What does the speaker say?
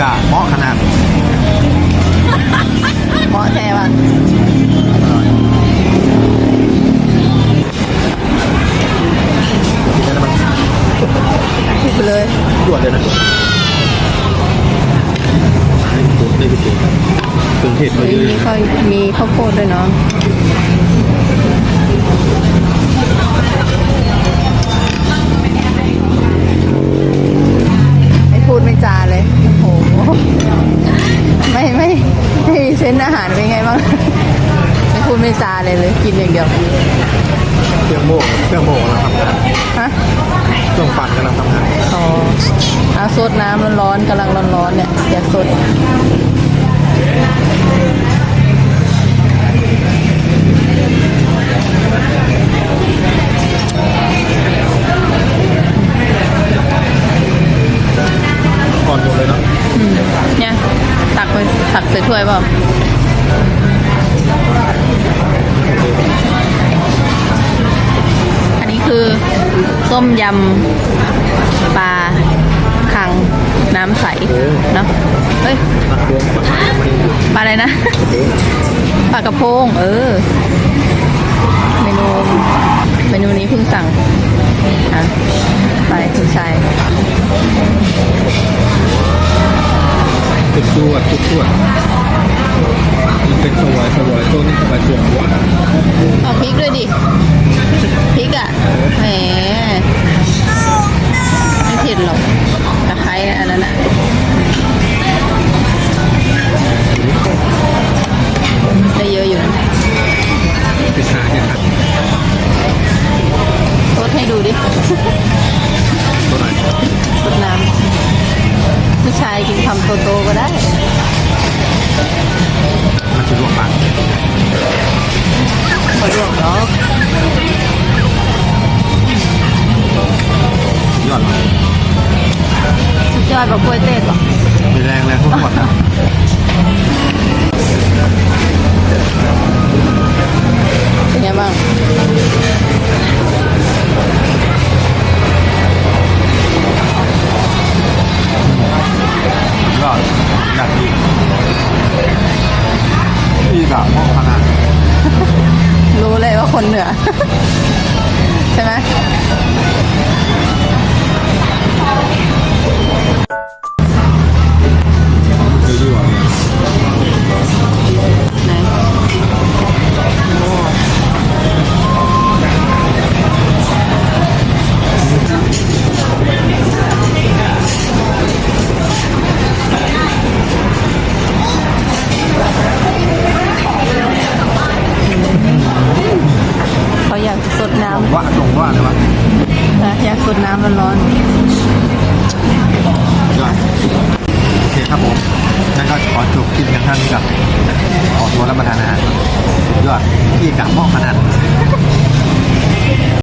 กะเหมาะขนาดเหมาะแท้ว่ะกินได้แล้วมันคิดไปเลยรวดเลยนะตัวได้ไปตัวเครื่องเทศมาเฮ้ยเยอะนี่ก็มีข้าวโพดด้วยเนาะ เซนส์อาหารเป็นไงบ้าง ไม่พูดไม่จาเลยเลยกินอย่างเดียวเครื่องโม่เครื่องโม่กำลังทำงานฮะเครื่องปั่นกำลังทำงานอ๋อเอาสดน้ำร้อนๆกำลังร้อนๆเนี่ยอยากสด กไปตักใส่ถ้วยเปล่าอันนี้คือต้มยำปลาคังน้ำใสเนาะเฮ้ยตักรวมปักมันปลาอะไรนะปลากระพง เออ เมนู เมนูนี้เพิ่งสั่งอะไปคุณชาย จวดจุดจวดมันเป็นสวายสวายต้นสวายสวงหวานเอาพริกด้วยดิพริกอะแหมไม่เผ็ดหรอกตะไคร้อันนั้นอะได้เยอะอยู่นะเป็นชาเนี่ยครับรดให้ดูดิายกินคำโตๆก็ได้มันจะลวกปากขอลวกเนาะยอดเลยสุดยอดแบบกล้วยเต้นหรอมีแรงแรงทุกหมดนะ คนเหนือ ยอดโอเคครับผมงั้นก็ขอจบคลิปกันเท่านี้กับขอตัวรับประทานอาหารยอดพี่กับหม้อขนาด